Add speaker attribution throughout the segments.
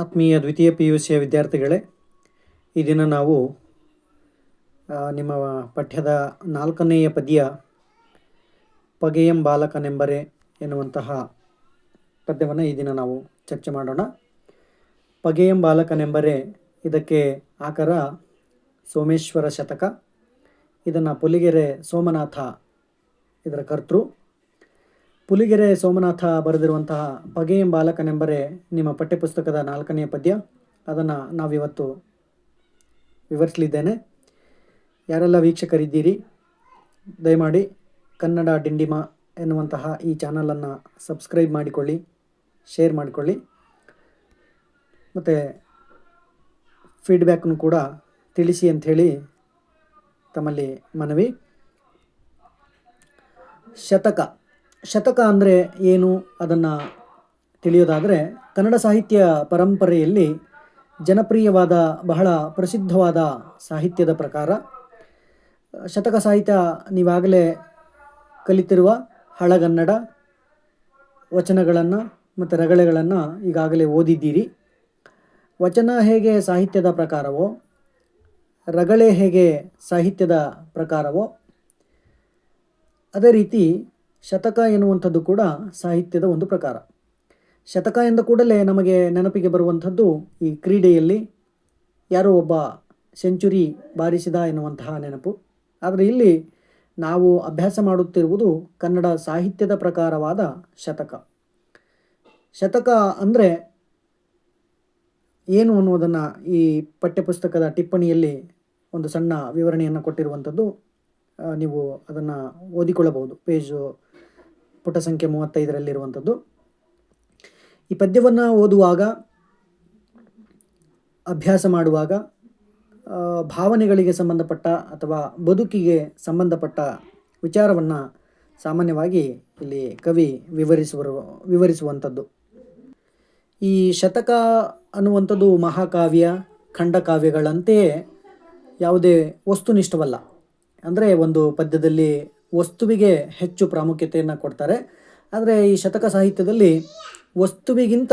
Speaker 1: ಆತ್ಮೀಯ ದ್ವಿತೀಯ P U ಸಿಯ ವಿದ್ಯಾರ್ಥಿಗಳೇ, ಈ ದಿನ ನಾವು ನಿಮ್ಮ ಪಠ್ಯದ ನಾಲ್ಕನೆಯ ಪದ್ಯ, ಪಗೆಯಂ ಬಾಲಕನೆಂಬರೆ ಎನ್ನುವಂತಹ ಪದ್ಯವನ್ನು ಈ ದಿನ ನಾವು ಚರ್ಚೆ ಮಾಡೋಣ. ಪಗೆಯಂ ಬಾಲಕನೆಂಬರೆ ಇದಕ್ಕೆ ಆಕರ ಸೋಮೇಶ್ವರ ಶತಕ, ಇದನ್ನು ಪುಲಿಗೆರೆ ಸೋಮನಾಥ ಇದರ ಕರ್ತೃ. ಪುಲಿಗೆರೆ ಸೋಮನಾಥ ಬರೆದಿರುವಂತಹ ಪಗೆಯಂ ಬಾಲಕನೆಂಬರೆ ನಿಮ್ಮ ಪಠ್ಯಪುಸ್ತಕದ ನಾಲ್ಕನೆಯ ಪದ್ಯ. ಅದನ್ನು ನಾವಿವತ್ತು ವಿವರಿಸಲಿದ್ದೇನೆ. ಯಾರೆಲ್ಲ ವೀಕ್ಷಕರಿದ್ದೀರಿ, ದಯಮಾಡಿ ಕನ್ನಡ ಡಿಂಡಿಮ ಎನ್ನುವಂತಹ ಈ ಚಾನಲನ್ನು ಸಬ್ಸ್ಕ್ರೈಬ್ ಮಾಡಿಕೊಳ್ಳಿ, ಶೇರ್ ಮಾಡಿಕೊಳ್ಳಿ. ಮತ್ತು ಫೀಡ್ಬ್ಯಾಕ್ನು ಕೂಡ ತಿಳಿಸಿ ಅಂಥೇಳಿ ತಮ್ಮಲ್ಲಿ ಮನವಿ. ಶತಕ. ಶತಕ ಅಂದರೆ ಏನು ಅದನ್ನು ತಿಳಿಯೋದಾದರೆ ಕನ್ನಡ ಸಾಹಿತ್ಯ ಪರಂಪರೆಯಲ್ಲಿ ಜನಪ್ರಿಯವಾದ, ಬಹಳ ಪ್ರಸಿದ್ಧವಾದ ಸಾಹಿತ್ಯದ ಪ್ರಕಾರ, ಶತಕ ಸಾಹಿತ್ಯ ನೀವಾಗಲೇ ಕಲಿತಿರುವ ಹಳಗನ್ನಡ ವಚನಗಳನ್ನು ಮತ್ತು ರಗಳೆಗಳನ್ನು ಈಗಾಗಲೇ ಓದಿದ್ದೀರಿ. ವಚನ ಹೇಗೆ ಸಾಹಿತ್ಯದ ಪ್ರಕಾರವೋ, ರಗಳೆ ಹೇಗೆ ಸಾಹಿತ್ಯದ ಪ್ರಕಾರವೋ, ಅದೇ ರೀತಿ ಶತಕ ಎನ್ನುವಂಥದ್ದು ಕೂಡ ಸಾಹಿತ್ಯದ ಒಂದು ಪ್ರಕಾರ. ಶತಕ ಎಂದ ಕೂಡಲೇ ನಮಗೆ ನೆನಪಿಗೆ ಬರುವಂಥದ್ದು ಈ ಕ್ರೀಡೆಯಲ್ಲಿ ಯಾರೋ ಒಬ್ಬ ಸೆಂಚುರಿ ಬಾರಿಸಿದ ಎನ್ನುವಂತಹ ನೆನಪು. ಆದರೆ ಇಲ್ಲಿ ನಾವು ಅಭ್ಯಾಸ ಮಾಡುತ್ತಿರುವುದು ಕನ್ನಡ ಸಾಹಿತ್ಯದ ಪ್ರಕಾರವಾದ ಶತಕ. ಶತಕ ಅಂದರೆ ಏನು ಅನ್ನೋದನ್ನು ಈ ಪಠ್ಯಪುಸ್ತಕದ ಟಿಪ್ಪಣಿಯಲ್ಲಿ ಒಂದು ಸಣ್ಣ ವಿವರಣೆಯನ್ನು ಕೊಟ್ಟಿರುವಂಥದ್ದು ನೀವು ಅದನ್ನು ಓದಿಕೊಳ್ಳಬಹುದು. ಪೇಜು ಪುಟ ಸಂಖ್ಯೆ ಮೂವತ್ತೈದರಲ್ಲಿರುವಂಥದ್ದು. ಈ ಪದ್ಯವನ್ನು ಓದುವಾಗ, ಅಭ್ಯಾಸ ಮಾಡುವಾಗ ಭಾವನೆಗಳಿಗೆ ಸಂಬಂಧಪಟ್ಟ ಅಥವಾ ಬದುಕಿಗೆ ಸಂಬಂಧಪಟ್ಟ ವಿಚಾರವನ್ನು ಸಾಮಾನ್ಯವಾಗಿ ಇಲ್ಲಿ ಕವಿ ವಿವರಿಸುವರು, ವಿವರಿಸುವಂಥದ್ದು. ಈ ಶತಕ ಅನ್ನುವಂಥದ್ದು ಮಹಾಕಾವ್ಯ, ಖಂಡಕಾವ್ಯಗಳಂತೆಯೇ ಯಾವುದೇ ವಸ್ತುನಿಷ್ಠವಲ್ಲ. ಅಂದರೆ ಒಂದು ಪದ್ಯದಲ್ಲಿ ವಸ್ತುವಿಗೆ ಹೆಚ್ಚು ಪ್ರಾಮುಖ್ಯತೆಯನ್ನು ಕೊಡ್ತಾರೆ. ಆದರೆ ಈ ಶತಕ ಸಾಹಿತ್ಯದಲ್ಲಿ ವಸ್ತುವಿಗಿಂತ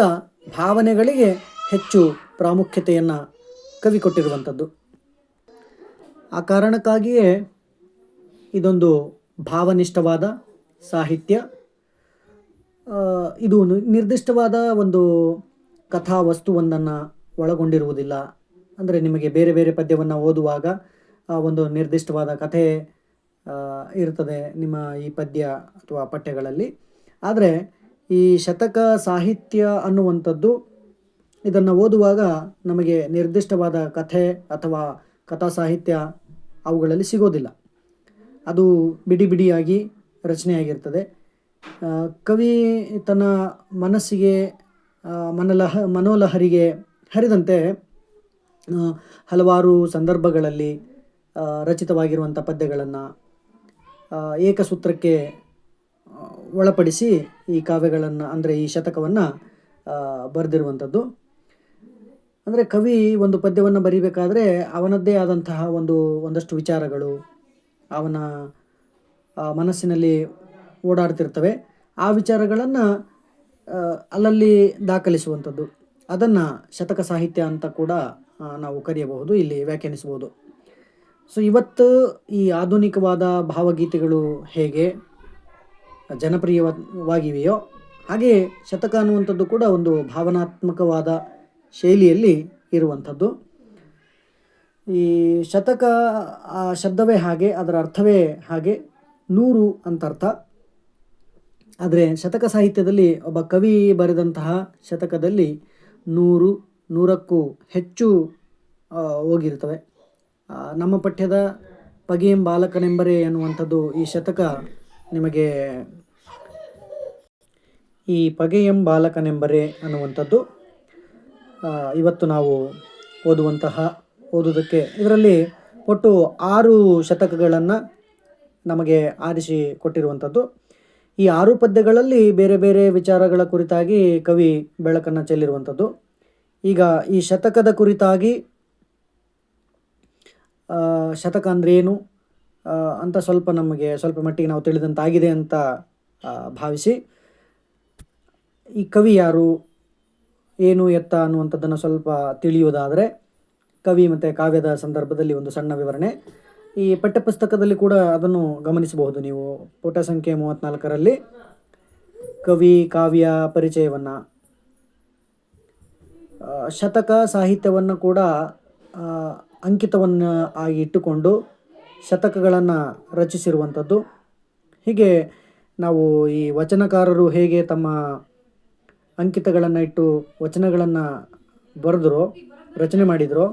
Speaker 1: ಭಾವನೆಗಳಿಗೆ ಹೆಚ್ಚು ಪ್ರಾಮುಖ್ಯತೆಯನ್ನು ಕವಿ ಕೊಟ್ಟಿರುವಂಥದ್ದು. ಆ ಕಾರಣಕ್ಕಾಗಿಯೇ ಇದೊಂದು ಭಾವನಿಷ್ಠವಾದ ಸಾಹಿತ್ಯ. ಇದು ನಿರ್ದಿಷ್ಟವಾದ ಒಂದು ಕಥಾ ವಸ್ತುವೊಂದನ್ನು ಒಳಗೊಂಡಿರುವುದಿಲ್ಲ. ಅಂದರೆ ನಿಮಗೆ ಬೇರೆ ಬೇರೆ ಪದ್ಯವನ್ನು ಓದುವಾಗ ಆ ಒಂದು ನಿರ್ದಿಷ್ಟವಾದ ಕಥೆ ಇರ್ತದೆ ನಿಮ್ಮ ಈ ಪದ್ಯ ಅಥವಾ ಪಠ್ಯಗಳಲ್ಲಿ. ಆದರೆ ಈ ಶತಕ ಸಾಹಿತ್ಯ ಅನ್ನುವಂಥದ್ದು ಇದನ್ನು ಓದುವಾಗ ನಮಗೆ ನಿರ್ದಿಷ್ಟವಾದ ಕಥೆ ಅಥವಾ ಕಥಾ ಸಾಹಿತ್ಯ ಅವುಗಳಲ್ಲಿ ಸಿಗೋದಿಲ್ಲ. ಅದು ಬಿಡಿ ಬಿಡಿಯಾಗಿ ರಚನೆಯಾಗಿರ್ತದೆ. ಕವಿ ತನ್ನ ಮನಸ್ಸಿಗೆ ಮನಲಹ, ಮನೋಲಹರಿಗೆ ಹರಿದಂತೆ ಹಲವಾರು ಸಂದರ್ಭಗಳಲ್ಲಿ ರಚಿತವಾಗಿರುವಂಥ ಪದ್ಯಗಳನ್ನು ಏಕಸೂತ್ರಕ್ಕೆ ಒಳಪಡಿಸಿ ಈ ಕಾವ್ಯಗಳನ್ನು, ಅಂದರೆ ಈ ಶತಕವನ್ನು ಬರೆದಿರುವಂಥದ್ದು. ಅಂದರೆ ಕವಿ ಒಂದು ಪದ್ಯವನ್ನು ಬರೀಬೇಕಾದ್ರೆ ಅವನದ್ದೇ ಆದಂತಹ ಒಂದು, ಒಂದಷ್ಟು ವಿಚಾರಗಳು ಅವನ ಮನಸ್ಸಿನಲ್ಲಿ ಓಡಾಡ್ತಿರ್ತವೆ. ಆ ವಿಚಾರಗಳನ್ನು ಅಲ್ಲಲ್ಲಿ ದಾಖಲಿಸುವಂಥದ್ದು. ಅದನ್ನು ಶತಕ ಸಾಹಿತ್ಯ ಅಂತ ಕೂಡ ನಾವು ಕರೆಯಬಹುದು, ಇಲ್ಲಿ ವ್ಯಾಖ್ಯಾನಿಸಬಹುದು. ಸೊ ಇವತ್ತು ಈ ಆಧುನಿಕವಾದ ಭಾವಗೀತೆಗಳು ಹೇಗೆ ಜನಪ್ರಿಯವಾಗಿವೆಯೋ, ಹಾಗೆಯೇ ಶತಕ ಅನ್ನುವಂಥದ್ದು ಕೂಡ ಒಂದು ಭಾವನಾತ್ಮಕವಾದ ಶೈಲಿಯಲ್ಲಿ ಇರುವಂಥದ್ದು. ಈ ಶತಕ, ಆ ಶಬ್ದವೇ ಹಾಗೆ, ಅದರ ಅರ್ಥವೇ ಹಾಗೆ, ನೂರು ಅಂತ ಅರ್ಥ. ಆದರೆ ಶತಕ ಸಾಹಿತ್ಯದಲ್ಲಿ ಒಬ್ಬ ಕವಿ ಬರೆದಂತಹ ಶತಕದಲ್ಲಿ ನೂರು, ನೂರಕ್ಕೂ ಹೆಚ್ಚು ಹೋಗಿರ್ತವೆ. ನಮ್ಮ ಪಠ್ಯದ ಪಗೀಂ ಬಾಲಕನೆಂಬರೆ ಎನ್ನುವಂಥದ್ದು ಈ ಶತಕ ನಿಮಗೆ ಈ ಪಗೆಯಂ ಬಾಲಕನೆಂಬರೆ ಅನ್ನುವಂಥದ್ದು. ಇವತ್ತು ನಾವು ಓದುವಂತಹ, ಓದುವುದಕ್ಕೆ ಇದರಲ್ಲಿ ಒಟ್ಟು ಆರು ಶತಕಗಳನ್ನು ನಮಗೆ ಆರಿಸಿ ಕೊಟ್ಟಿರುವಂಥದ್ದು. ಈ ಆರು ಪದ್ಯಗಳಲ್ಲಿ ಬೇರೆ ಬೇರೆ ವಿಚಾರಗಳ ಕುರಿತಾಗಿ ಕವಿ ಬೆಳಕನ್ನು ಚೆಲ್ಲಿರುವಂಥದ್ದು. ಈಗ ಈ ಶತಕದ ಕುರಿತಾಗಿ ಶತಕ ಅಂದರೆ ಏನು? ಅಂತ ಸ್ವಲ್ಪ ನಮಗೆ ಸ್ವಲ್ಪ ಮಟ್ಟಿಗೆ ನಾವು ತಿಳಿದಂತಾಗಿದೆ ಅಂತ ಭಾವಿಸಿ. ಈ ಕವಿ ಯಾರು? ಏನು ಎತ್ತ ಅನ್ನುವಂಥದ್ದನ್ನು ಸ್ವಲ್ಪ ತಿಳಿಯುವುದಾದರೆ ಕವಿ ಮತ್ತು ಕಾವ್ಯದ ಸಂದರ್ಭದಲ್ಲಿ ಒಂದು ಸಣ್ಣ ವಿವರಣೆ. ಈ ಪಠ್ಯಪುಸ್ತಕದಲ್ಲಿ ಕೂಡ ಅದನ್ನು ಗಮನಿಸಬಹುದು ನೀವು. ಪುಟ ಸಂಖ್ಯೆ ಮೂವತ್ತ್ನಾಲ್ಕರಲ್ಲಿ ಕವಿ ಕಾವ್ಯ ಪರಿಚಯವನ್ನು. ಶತಕ ಸಾಹಿತ್ಯವನ್ನು ಕೂಡ ಅಂಕಿತವನ್ನು ಆಗಿ ಇಟ್ಟುಕೊಂಡು ಶತಕಗಳನ್ನು ರಚಿಸಿರುವಂಥದ್ದು. ಹೀಗೆ ನಾವು ಈ ವಚನಕಾರರು ಹೇಗೆ ತಮ್ಮ ಅಂಕಿತಗಳನ್ನು ಇಟ್ಟು ವಚನಗಳನ್ನು ಬರೆದರೋ, ರಚನೆ ಮಾಡಿದರೋ,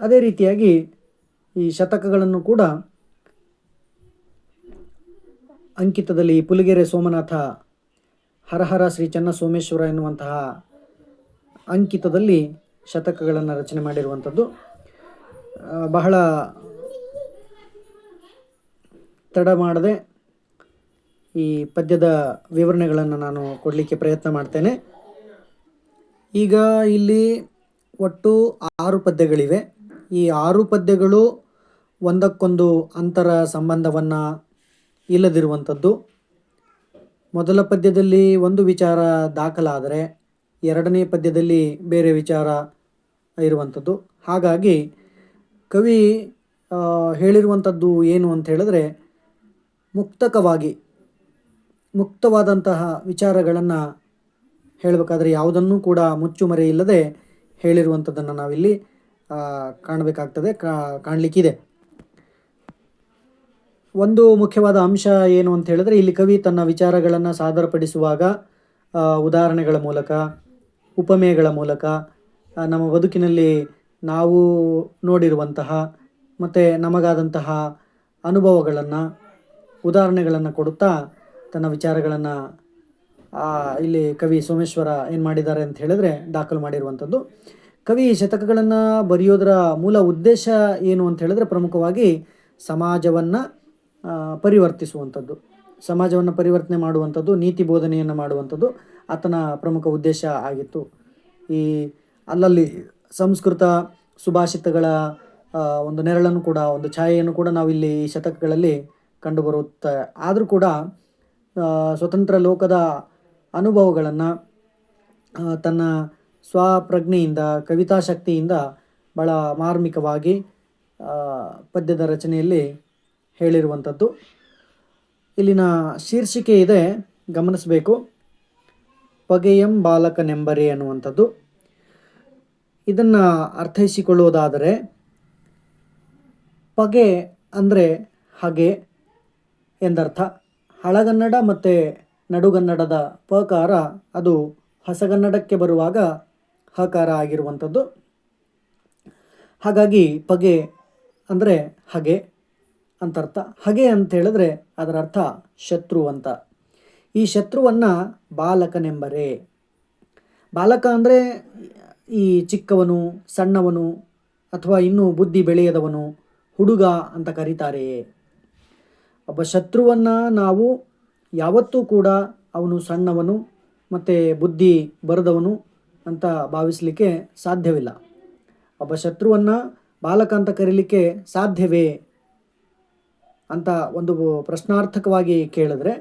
Speaker 1: ಅದೇ ರೀತಿಯಾಗಿ ಈ ಶತಕಗಳನ್ನು ಕೂಡ ಅಂಕಿತದಲ್ಲಿ ಪುಲಿಗೆರೆ ಸೋಮನಾಥ ಹರಹರ ಶ್ರೀ ಚನ್ನ ಸೋಮೇಶ್ವರ ಎನ್ನುವಂತಹ ಅಂಕಿತದಲ್ಲಿ ಶತಕಗಳನ್ನು ರಚನೆ ಮಾಡಿರುವಂಥದ್ದು. ಬಹಳ ತಡ ಮಾಡದೆ ಈ ಪದ್ಯದ ವಿವರಣೆಗಳನ್ನು ನಾನು ಕೊಡಲಿಕ್ಕೆ ಪ್ರಯತ್ನ ಮಾಡ್ತೇನೆ. ಈಗ ಇಲ್ಲಿ ಒಟ್ಟು ಆರು ಪದ್ಯಗಳಿವೆ. ಈ ಆರು ಪದ್ಯಗಳು ಒಂದಕ್ಕೊಂದು ಅಂತರ ಸಂಬಂಧವನ್ನು ಇಲ್ಲದಿರುವಂಥದ್ದು. ಮೊದಲ ಪದ್ಯದಲ್ಲಿ ಒಂದು ವಿಚಾರ ದಾಖಲಾದರೆ ಎರಡನೇ ಪದ್ಯದಲ್ಲಿ ಬೇರೆ ವಿಚಾರ ಇರುವಂಥದ್ದು. ಹಾಗಾಗಿ ಕವಿ ಹೇಳಿರುವಂಥದ್ದು ಏನು ಅಂತ ಹೇಳಿದ್ರೆ ಮುಕ್ತಕವಾಗಿ, ಮುಕ್ತವಾದಂತಹ ವಿಚಾರಗಳನ್ನು ಹೇಳಬೇಕಾದ್ರೆ ಯಾವುದನ್ನೂ ಕೂಡ ಮುಚ್ಚುಮರೆ ಇಲ್ಲದೆ ಹೇಳಿರುವಂಥದ್ದನ್ನು ನಾವಿಲ್ಲಿ ಕಾಣಬೇಕಾಗ್ತದೆ ಕಾಣಲಿಕ್ಕಿದೆ. ಒಂದು ಮುಖ್ಯವಾದ ಅಂಶ ಏನು ಅಂತ ಹೇಳಿದ್ರೆ ಇಲ್ಲಿ ಕವಿ ತನ್ನ ವಿಚಾರಗಳನ್ನು ಸಾದರಪಡಿಸುವಾಗ ಉದಾಹರಣೆಗಳ ಮೂಲಕ ಉಪಮೇಯಗಳ ಮೂಲಕ ನಮ್ಮ ಬದುಕಿನಲ್ಲಿ ನಾವು ನೋಡಿರುವಂತಹ ಮತ್ತು ನಮಗಾದಂತಹ ಅನುಭವಗಳನ್ನು, ಉದಾಹರಣೆಗಳನ್ನು ಕೊಡುತ್ತಾ ತನ್ನ ವಿಚಾರಗಳನ್ನು ಇಲ್ಲಿ ಕವಿ ಸೋಮೇಶ್ವರ ಏನು ಮಾಡಿದ್ದಾರೆ ಅಂತ ಹೇಳಿದ್ರೆ ದಾಖಲು ಮಾಡಿರುವಂಥದ್ದು. ಕವಿ ಶತಕಗಳನ್ನು ಬರೆಯೋದರ ಮೂಲ ಉದ್ದೇಶ ಏನು ಅಂತ ಹೇಳಿದ್ರೆ ಪ್ರಮುಖವಾಗಿ ಸಮಾಜವನ್ನು ಪರಿವರ್ತಿಸುವಂಥದ್ದು. ಸಮಾಜವನ್ನು ಪರಿವರ್ತನೆ ಮಾಡುವಂಥದ್ದು, ನೀತಿ ಬೋಧನೆಯನ್ನು ಮಾಡುವಂಥದ್ದು ಆತನ ಪ್ರಮುಖ ಉದ್ದೇಶ ಆಗಿತ್ತು. ಈ ಅಲ್ಲಲ್ಲಿ ಸಂಸ್ಕೃತ ಸುಭಾಷಿತಗಳ ಒಂದು ನೆರಳನ್ನು ಕೂಡ, ಒಂದು ಛಾಯೆಯನ್ನು ಕೂಡ ನಾವಿಲ್ಲಿ ಶತಕಗಳಲ್ಲಿ ಕಂಡುಬರುತ್ತೆ. ಆದರೂ ಕೂಡ ಸ್ವತಂತ್ರ ಲೋಕದ ಅನುಭವಗಳನ್ನು ತನ್ನ ಸ್ವಪ್ರಜ್ಞೆಯಿಂದ ಕವಿತಾ ಶಕ್ತಿಯಿಂದ ಭಾಳ ಮಾರ್ಮಿಕವಾಗಿ ಪದ್ಯದ ರಚನೆಯಲ್ಲಿ ಹೇಳಿರುವಂಥದ್ದು. ಇಲ್ಲಿನ ಶೀರ್ಷಿಕೆ ಇದೆ, ಗಮನಿಸಬೇಕು. ಪಗೆಯಂ ಬಾಲಕನೆಂಬರೆ ಅನ್ನುವಂಥದ್ದು ಇದನ್ನು ಅರ್ಥೈಸಿಕೊಳ್ಳುವುದಾದರೆ, ಪಗೆ ಅಂದರೆ ಹಗೆ ಎಂದರ್ಥ. ಹಳಗನ್ನಡ ಮತ್ತು ನಡುಗನ್ನಡದ ಪಕಾರ ಅದು ಹೊಸಗನ್ನಡಕ್ಕೆ ಬರುವಾಗ ಹಕಾರ ಆಗಿರುವಂಥದ್ದು. ಹಾಗಾಗಿ ಪಗೆ ಅಂದರೆ ಹಗೆ ಅಂತರ್ಥ. ಹಗೆ ಅಂತ ಹೇಳಿದ್ರೆ ಅದರ ಅರ್ಥ ಶತ್ರು ಅಂತ. ಈ ಶತ್ರುವನ್ನು ಬಾಲಕನೆಂಬರೆ. ಬಾಲಕ ಅಂದರೆ ಈ ಚಿಕ್ಕವನು, ಸಣ್ಣವನು ಅಥವಾ ಇನ್ನೂ ಬುದ್ಧಿ ಬೆಳೆಯದವನು ಹುಡುಗ ಅಂತ ಕರೀತಾರೆಯೇ ಒಬ್ಬ ಶತ್ರುವನ್ನು ನಾವು ಯಾವತ್ತೂ ಕೂಡ ಅವನು ಸಣ್ಣವನು ಮತ್ತು ಬುದ್ಧಿ ಬರದವನು ಅಂತ ಭಾವಿಸಲಿಕ್ಕೆ ಸಾಧ್ಯವಿಲ್ಲ. ಒಬ್ಬ ಶತ್ರುವನ್ನು ಬಾಲಕ ಅಂತ ಕರೀಲಿಕ್ಕೆ ಸಾಧ್ಯವೇ ಅಂತ ಒಂದು ಪ್ರಶ್ನಾರ್ಥಕವಾಗಿ ಕೇಳಿದ್ರೆ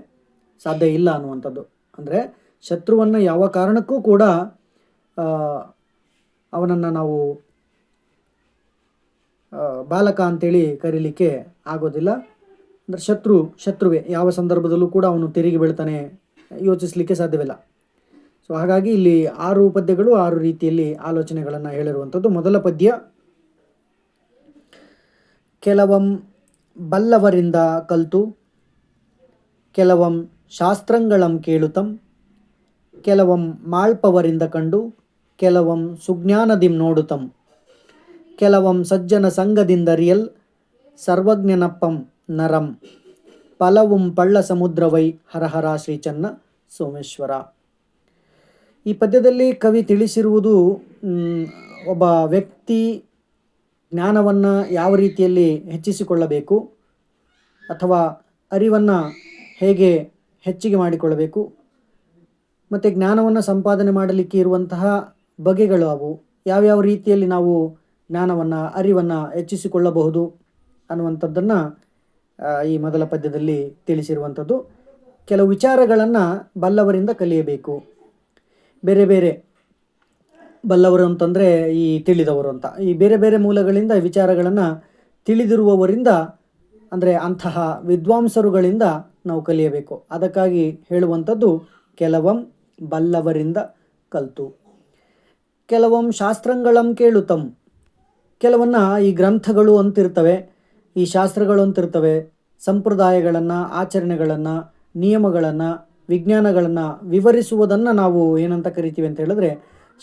Speaker 1: ಸಾಧ್ಯ ಇಲ್ಲ ಅನ್ನುವಂಥದ್ದು. ಅಂದರೆ ಶತ್ರುವನ್ನು ಯಾವ ಕಾರಣಕ್ಕೂ ಕೂಡ ಅವನನ್ನು ನಾವು ಬಾಲಕ ಅಂತೇಳಿ ಕರೀಲಿಕ್ಕೆ ಆಗೋದಿಲ್ಲ. ಅಂದರೆ ಶತ್ರು, ಶತ್ರುವೆ ಯಾವ ಸಂದರ್ಭದಲ್ಲೂ ಕೂಡ ಅವನು ತೆರಿಗೆ ಬೀಳ್ತಾನೆ ಯೋಚಿಸಲಿಕ್ಕೆ ಸಾಧ್ಯವಿಲ್ಲ. ಸೊ ಹಾಗಾಗಿ ಇಲ್ಲಿ ಆರು ಪದ್ಯಗಳು, ಆರು ರೀತಿಯಲ್ಲಿ ಆಲೋಚನೆಗಳನ್ನು ಹೇಳಿರುವಂಥದ್ದು. ಮೊದಲ ಪದ್ಯ, ಕೆಲವಂ ಬಲ್ಲವರಿಂದ ಕಲ್ತು, ಕೆಲವಂ ಶಾಸ್ತ್ರಂಗಳಂ ಕೇಳುತ್ತಂ ಕೆಲವಂ ಮಾಳ್ಪವರಿಂದ ಕಂಡು ಕೆಲವಂ ಸುಜ್ಞಾನದಿಂ ನೋಡುತಂ. ಕೆಲವಂ ಸಜ್ಜನ ಸಂಘದಿಂದರಿಯಲ್ ಸರ್ವಜ್ಞನಪ್ಪಂ ನರಂ. ಫಲವುಂ ಪಳ್ಳ ಸಮುದ್ರವೈ ಹರಹರ ಶ್ರೀಚನ್ನ ಸೋಮೇಶ್ವರ. ಈ ಪದ್ಯದಲ್ಲಿ ಕವಿ ತಿಳಿಸಿರುವುದು ಒಬ್ಬ ವ್ಯಕ್ತಿ ಜ್ಞಾನವನ್ನು ಯಾವ ರೀತಿಯಲ್ಲಿ ಹೆಚ್ಚಿಸಿಕೊಳ್ಳಬೇಕು ಅಥವಾ ಅರಿವನ್ನು ಹೇಗೆ ಹೆಚ್ಚಿಗೆ ಮಾಡಿಕೊಳ್ಳಬೇಕು, ಮತ್ತು ಜ್ಞಾನವನ್ನು ಸಂಪಾದನೆ ಮಾಡಲಿಕ್ಕೆ ಇರುವಂತಹ ಬಗೆಗಳು ಅವು. ಯಾವ್ಯಾವ ರೀತಿಯಲ್ಲಿ ನಾವು ಜ್ಞಾನವನ್ನು, ಅರಿವನ್ನು ಹೆಚ್ಚಿಸಿಕೊಳ್ಳಬಹುದು ಅನ್ನುವಂಥದ್ದನ್ನು ಈ ಮೊದಲ ಪದ್ಯದಲ್ಲಿ ತಿಳಿಸಿರುವಂಥದ್ದು. ಕೆಲವು ವಿಚಾರಗಳನ್ನು ಬಲ್ಲವರಿಂದ ಕಲಿಯಬೇಕು. ಬೇರೆ ಬೇರೆ ಬಲ್ಲವರು ಅಂತಂದರೆ ಈ ತಿಳಿದವರು ಅಂತ. ಈ ಬೇರೆ ಬೇರೆ ಮೂಲಗಳಿಂದ ವಿಚಾರಗಳನ್ನು ತಿಳಿದಿರುವವರಿಂದ, ಅಂದರೆ ಅಂತಹ ವಿದ್ವಾಂಸರುಗಳಿಂದ ನಾವು ಕಲಿಯಬೇಕು. ಅದಕ್ಕಾಗಿ ಹೇಳುವಂಥದ್ದು, ಕೆಲವಂ ಬಲ್ಲವರಿಂದ ಕಲ್ತು. ಕೆಲವಂ ಶಾಸ್ತ್ರಂಗಳಂ ಕೇಳುತ್ತಂ ಕೆಲವನ್ನ ಈ ಗ್ರಂಥಗಳು ಅಂತಿರ್ತವೆ, ಈ ಶಾಸ್ತ್ರಗಳು ಅಂತಿರ್ತವೆ. ಸಂಪ್ರದಾಯಗಳನ್ನು, ಆಚರಣೆಗಳನ್ನು, ನಿಯಮಗಳನ್ನು, ವಿಜ್ಞಾನಗಳನ್ನು ವಿವರಿಸುವುದನ್ನು ನಾವು ಏನಂತ ಕರಿತೀವಿ ಅಂತ ಹೇಳಿದ್ರೆ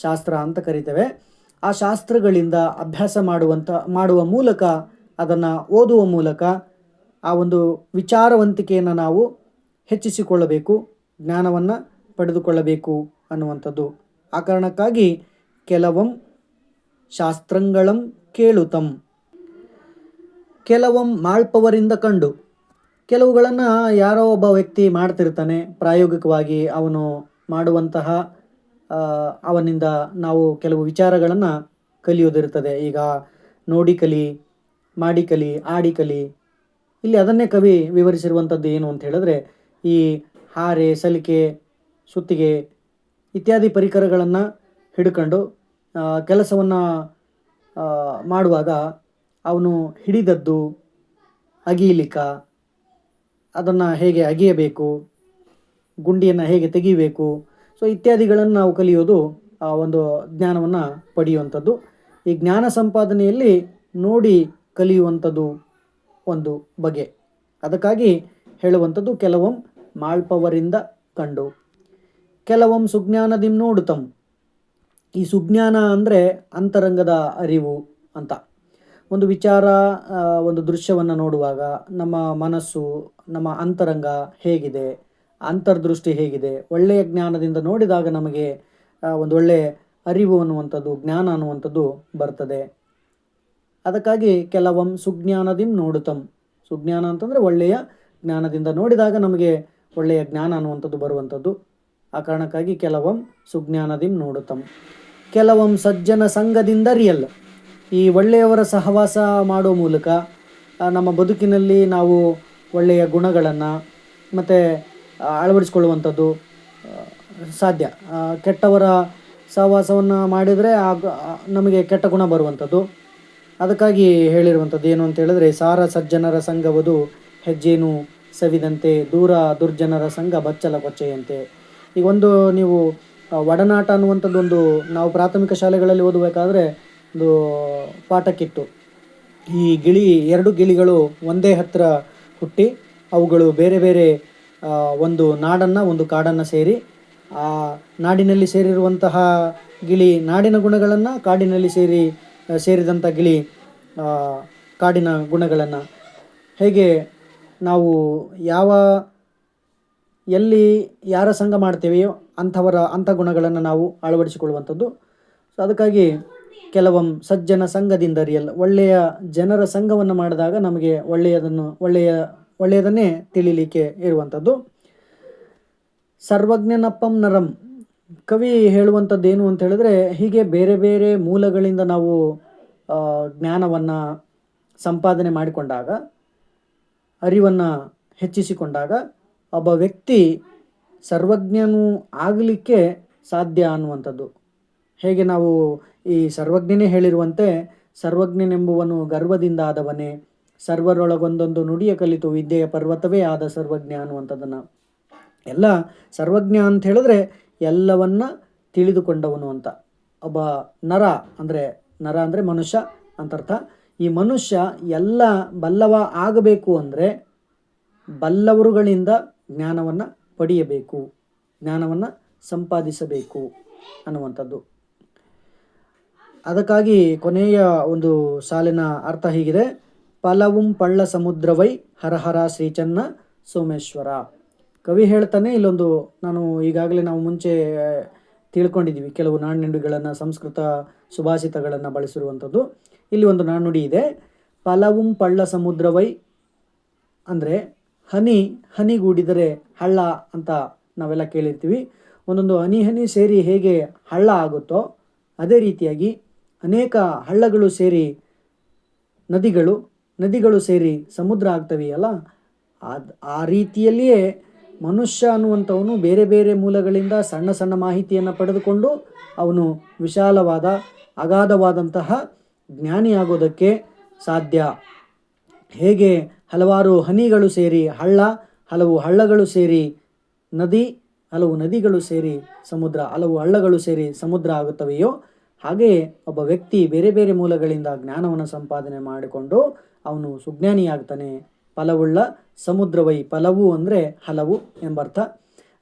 Speaker 1: ಶಾಸ್ತ್ರ ಅಂತ ಕರಿತೇವೆ. ಆ ಶಾಸ್ತ್ರಗಳಿಂದ ಅಭ್ಯಾಸ ಮಾಡುವಂಥ ಮಾಡುವ ಮೂಲಕ, ಅದನ್ನು ಓದುವ ಮೂಲಕ ಆ ಒಂದು ವಿಚಾರವಂತಿಕೆಯನ್ನು ನಾವು ಹೆಚ್ಚಿಸಿಕೊಳ್ಳಬೇಕು, ಜ್ಞಾನವನ್ನು ಪಡೆದುಕೊಳ್ಳಬೇಕು ಅನ್ನುವಂಥದ್ದು. ಆ ಕಾರಣಕ್ಕಾಗಿ ಕೆಲವಂ ಶಾಸ್ತ್ರಂಗಳಂ ಕೇಳುತಂ. ಕೆಲವಂ ಮಾಳ್ಪವರಿಂದ ಕಂಡು. ಕೆಲವುಗಳನ್ನು ಯಾರೋ ಒಬ್ಬ ವ್ಯಕ್ತಿ ಮಾಡ್ತಿರ್ತಾನೆ. ಪ್ರಾಯೋಗಿಕವಾಗಿ ಅವನು ಮಾಡುವಂತಹ ಅವನಿಂದ ನಾವು ಕೆಲವು ವಿಚಾರಗಳನ್ನು ಕಲಿಯೋದಿರ್ತದೆ ಈಗ ನೋಡಿ ಕಲಿ, ಮಾಡಿ ಕಲಿ, ಆಡಿ ಕಲಿ. ಇಲ್ಲಿ ಅದನ್ನೇ ಕವಿ ವಿವರಿಸಿರುವಂಥದ್ದು ಏನು ಅಂತ ಹೇಳಿದ್ರೆ, ಈ ಹಾರೆ, ಸಲಿಕೆ, ಸುತ್ತಿಗೆ ಇತ್ಯಾದಿ ಪರಿಕರಗಳನ್ನು ಹಿಡ್ಕೊಂಡು ಕೆಲಸವನ್ನು ಮಾಡುವಾಗ ಅವನು ಹಿಡಿದದ್ದು, ಅಗೀಲಿಕ, ಅದನ್ನು ಹೇಗೆ ಅಗಿಯಬೇಕು, ಗುಂಡಿಯನ್ನು ಹೇಗೆ ತೆಗಿಬೇಕು ಸೊ ಇತ್ಯಾದಿಗಳನ್ನು ನಾವು ಕಲಿಯೋದು ಆ ಒಂದು ಜ್ಞಾನವನ್ನು ಪಡೆಯುವಂಥದ್ದು. ಈ ಜ್ಞಾನ ಸಂಪಾದನೆಯಲ್ಲಿ ನೋಡಿ ಕಲಿಯುವಂಥದ್ದು ಒಂದು ಬಗೆ. ಅದಕ್ಕಾಗಿ ಹೇಳುವಂಥದ್ದು, ಕೆಲವಂ ಮಾಳ್ಪವರಿಂದ ಕಂಡು. ಕೆಲವಂ ಸುಜ್ಞಾನದಿಂ ನೋಡುತ್ತಂ ಈ ಸುಜ್ಞಾನ ಅಂದರೆ ಅಂತರಂಗದ ಅರಿವು ಅಂತ. ಒಂದು ವಿಚಾರ ಒಂದು ದೃಶ್ಯವನ್ನು ನೋಡುವಾಗ ನಮ್ಮ ಮನಸ್ಸು, ನಮ್ಮ ಅಂತರಂಗ ಹೇಗಿದೆ? ಅಂತರ್ದೃಷ್ಟಿ ಹೇಗಿದೆ? ಒಳ್ಳೆಯ ಜ್ಞಾನದಿಂದ ನೋಡಿದಾಗ ನಮಗೆ ಒಂದು ಒಳ್ಳೆಯ ಅರಿವು ಅನ್ನುವಂಥದ್ದು, ಜ್ಞಾನ ಅನ್ನುವಂಥದ್ದು ಬರ್ತದೆ. ಅದಕ್ಕಾಗಿ ಕೆಲವಂ ಸುಜ್ಞಾನದಿಂದ ನೋಡುತ್ತಂ ಸುಜ್ಞಾನ ಅಂತಂದರೆ ಒಳ್ಳೆಯ ಜ್ಞಾನದಿಂದ ನೋಡಿದಾಗ ನಮಗೆ ಒಳ್ಳೆಯ ಜ್ಞಾನ ಅನ್ನುವಂಥದ್ದು ಬರುವಂಥದ್ದು. ಆ ಕಾರಣಕ್ಕಾಗಿ ಕೆಲವಂ ಸುಜ್ಞಾನದಿಂ ನೋಡುತ್ತಂ ಕೆಲವಂ ಸಜ್ಜನ ಸಂಘದಿಂದ ರಿಯಲ್. ಈ ಒಳ್ಳೆಯವರ ಸಹವಾಸ ಮಾಡೋ ಮೂಲಕ ನಮ್ಮ ಬದುಕಿನಲ್ಲಿ ನಾವು ಒಳ್ಳೆಯ ಗುಣಗಳನ್ನು ಮತ್ತು ಅಳವಡಿಸ್ಕೊಳ್ಳುವಂಥದ್ದು ಸಾಧ್ಯ. ಕೆಟ್ಟವರ ಸಹವಾಸವನ್ನು ಮಾಡಿದರೆ ಆ, ನಮಗೆ ಕೆಟ್ಟ ಗುಣ ಬರುವಂಥದ್ದು. ಅದಕ್ಕಾಗಿ ಹೇಳಿರುವಂಥದ್ದು ಏನು ಅಂತ ಹೇಳಿದ್ರೆ ಸಾರ ಸಜ್ಜನರ ಸಂಘವದು ಹೆಜ್ಜೇನು ಸವಿದಂತೆ ದೂರ ದುರ್ಜನರ ಸಂಘ ಬಚ್ಚಲ ಕೊಚ್ಚೆಯಂತೆ. ಈಗ ಒಂದು ನೀವು ಒಡನಾಟ ಅನ್ನುವಂಥದ್ದು ಒಂದು ನಾವು ಪ್ರಾಥಮಿಕ ಶಾಲೆಗಳಲ್ಲಿ ಓದಬೇಕಾದ್ರೆ ಒಂದು ಪಾಠಕ್ಕಿತ್ತು ಈ ಗಿಳಿ, ಎರಡು ಗಿಳಿಗಳು ಒಂದೇ ಹತ್ತಿರ ಹುಟ್ಟಿ ಅವುಗಳು ಬೇರೆ ಬೇರೆ ಒಂದು ನಾಡನ್ನು, ಒಂದು ಕಾಡನ್ನು ಸೇರಿ, ಆ ನಾಡಿನಲ್ಲಿ ಸೇರಿರುವಂತಹ ಗಿಳಿ ನಾಡಿನ ಗುಣಗಳನ್ನು ಕಾಡಿನಲ್ಲಿ ಸೇರಿ ಸೇರಿದಂಥ ಗಿಳಿ ಕಾಡಿನ ಗುಣಗಳನ್ನು. ಹೇಗೆ ನಾವು ಯಾವ ಎಲ್ಲಿ ಯಾರ ಸಂಘ ಮಾಡ್ತೇವೆಯೋ ಅಂಥವರ ಅಂಥ ಗುಣಗಳನ್ನು ನಾವು ಅಳವಡಿಸಿಕೊಳ್ಳುವಂಥದ್ದು. ಸೊ ಅದಕ್ಕಾಗಿ ಕೆಲವೊಮ್ಮೆ ಸಜ್ಜನ ಸಂಘದಿಂದ ರಿಯಲ್ ಒಳ್ಳೆಯ ಜನರ ಸಂಘವನ್ನು ಮಾಡಿದಾಗ ನಮಗೆ ಒಳ್ಳೆಯದನ್ನು, ಒಳ್ಳೆಯ, ಒಳ್ಳೆಯದನ್ನೇ ತಿಳಿಲಿಕ್ಕೆ ಇರುವಂಥದ್ದು. ಸರ್ವಜ್ಞನಪ್ಪಂ ನರಂ. ಕವಿ ಹೇಳುವಂಥದ್ದೇನು ಏನು ಅಂತ ಹೇಳಿದ್ರೆ, ಹೀಗೆ ಬೇರೆ ಬೇರೆ ಮೂಲಗಳಿಂದ ನಾವು ಜ್ಞಾನವನ್ನು ಸಂಪಾದನೆ ಮಾಡಿಕೊಂಡಾಗ, ಅರಿವನ್ನು ಹೆಚ್ಚಿಸಿಕೊಂಡಾಗ ಒಬ್ಬ ವ್ಯಕ್ತಿ ಸರ್ವಜ್ಞನು ಆಗಲಿಕ್ಕೆ ಸಾಧ್ಯ ಅನ್ನುವಂಥದ್ದು. ಹೇಗೆ ನಾವು ಈ ಸರ್ವಜ್ಞನೇ ಹೇಳಿರುವಂತೆ, ಸರ್ವಜ್ಞನೆಂಬುವನು ಗರ್ವದಿಂದ ಆದವನೇ, ಸರ್ವರೊಳಗೊಂದೊಂದು ನುಡಿಯ ಕಲಿತು ವಿದ್ಯೆಯ ಪರ್ವತವೇ ಆದ ಸರ್ವಜ್ಞ ಅನ್ನುವಂಥದ್ದನ್ನು. ಎಲ್ಲ ಸರ್ವಜ್ಞ ಅಂತ ಹೇಳಿದ್ರೆ ಎಲ್ಲವನ್ನ ತಿಳಿದುಕೊಂಡವನು ಅಂತ. ಒಬ್ಬ ನರ ಅಂದರೆ ನರ ಅಂದರೆ ಮನುಷ್ಯ ಅಂತರ್ಥ, ಈ ಮನುಷ್ಯ ಎಲ್ಲ ಬಲ್ಲವ ಆಗಬೇಕು ಅಂದರೆ ಬಲ್ಲವರುಗಳಿಂದ ಜ್ಞಾನವನ್ನು ಪಡೆಯಬೇಕು, ಜ್ಞಾನವನ್ನು ಸಂಪಾದಿಸಬೇಕು ಅನ್ನುವಂಥದ್ದು. ಅದಕ್ಕಾಗಿ ಕೊನೆಯ ಒಂದು ಸಾಲಿನ ಅರ್ಥ ಹೀಗಿದೆ. ಪಲವುಂ ಪಳ್ಳ ಸಮುದ್ರವೈ ಹರಹರ ಶ್ರೀಚನ್ನ ಸೋಮೇಶ್ವರ. ಕವಿ ಹೇಳ್ತಾನೆ, ಇಲ್ಲೊಂದು ನಾನು ಈಗಾಗಲೇ ನಾವು ಮುಂಚೆ ತಿಳ್ಕೊಂಡಿದ್ದೀವಿ. ಕೆಲವು ನಾಣ್ಣುಡಿಗಳನ್ನು ಸಂಸ್ಕೃತ ಸುಭಾಷಿತಗಳನ್ನು ಬಳಸಿರುವಂಥದ್ದು. ಇಲ್ಲಿ ಒಂದು ನಾಣ್ಣುಡಿ ಇದೆ. ಪಲವುಂ ಪಳ್ಳ ಸಮುದ್ರವೈ ಅಂದರೆ ಹನಿ, ಹನಿಗೂಡಿದರೆ ಹಳ್ಳ ಅಂತ ನಾವೆಲ್ಲ ಕೇಳಿರ್ತೀವಿ. ಒಂದೊಂದು ಹನಿ ಹನಿ ಸೇರಿ ಹೇಗೆ ಹಳ್ಳ ಆಗುತ್ತೋ ಅದೇ ರೀತಿಯಾಗಿ ಅನೇಕ ಹಳ್ಳಗಳು ಸೇರಿ ನದಿಗಳು ನದಿಗಳು ಸೇರಿ ಸಮುದ್ರ ಆಗ್ತವೆಯಲ್ಲ ಅದು ಆ ರೀತಿಯಲ್ಲಿಯೇ ಮನುಷ್ಯ ಅನ್ನುವಂಥವನು ಬೇರೆ ಬೇರೆ ಮೂಲಗಳಿಂದ ಸಣ್ಣ ಸಣ್ಣ ಮಾಹಿತಿಯನ್ನು ಪಡೆದುಕೊಂಡು ಅವನು ವಿಶಾಲವಾದ, ಅಗಾಧವಾದಂತಹ ಜ್ಞಾನಿಯಾಗೋದಕ್ಕೆ ಸಾಧ್ಯ. ಹೇಗೆ ಹಲವಾರು ಹನಿಗಳು ಸೇರಿ ಹಳ್ಳ, ಹಲವು ಹಳ್ಳಗಳು ಸೇರಿ ನದಿ, ಹಲವು ನದಿಗಳು ಸೇರಿ ಸಮುದ್ರ, ಹಲವು ಹಳ್ಳಗಳು ಸೇರಿ ಸಮುದ್ರ ಆಗುತ್ತವೆಯೋ ಹಾಗೆಯೇ ಒಬ್ಬ ವ್ಯಕ್ತಿ ಬೇರೆ ಬೇರೆ ಮೂಲಗಳಿಂದ ಜ್ಞಾನವನ್ನು ಸಂಪಾದನೆ ಮಾಡಿಕೊಂಡು ಅವನು ಸುಜ್ಞಾನಿಯಾಗ್ತಾನೆ. ಫಲವುಳ್ಳ ಸಮುದ್ರವೈ, ಫಲವು ಅಂದರೆ ಹಲವು ಎಂಬರ್ಥ.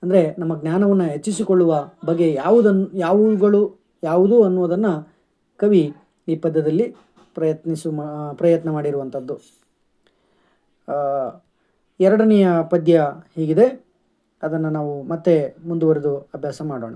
Speaker 1: ಅಂದರೆ ನಮ್ಮ ಜ್ಞಾನವನ್ನು ಹೆಚ್ಚಿಸಿಕೊಳ್ಳುವ ಬಗೆ ಯಾವುದನ್ನು ಯಾವುಗಳು ಯಾವುದು ಅನ್ನುವುದನ್ನು ಕವಿ ಈ ಪದ್ಯದಲ್ಲಿ ಪ್ರಯತ್ನಿಸು ಪ್ರಯತ್ನ ಮಾಡಿರುವಂಥದ್ದು. ಎರಡನೆಯ ಪದ್ಯ ಹೀಗಿದೆ. ಅದನ್ನು ನಾವು ಮತ್ತೆ ಮುಂದುವರೆದು ಅಭ್ಯಾಸ ಮಾಡೋಣ.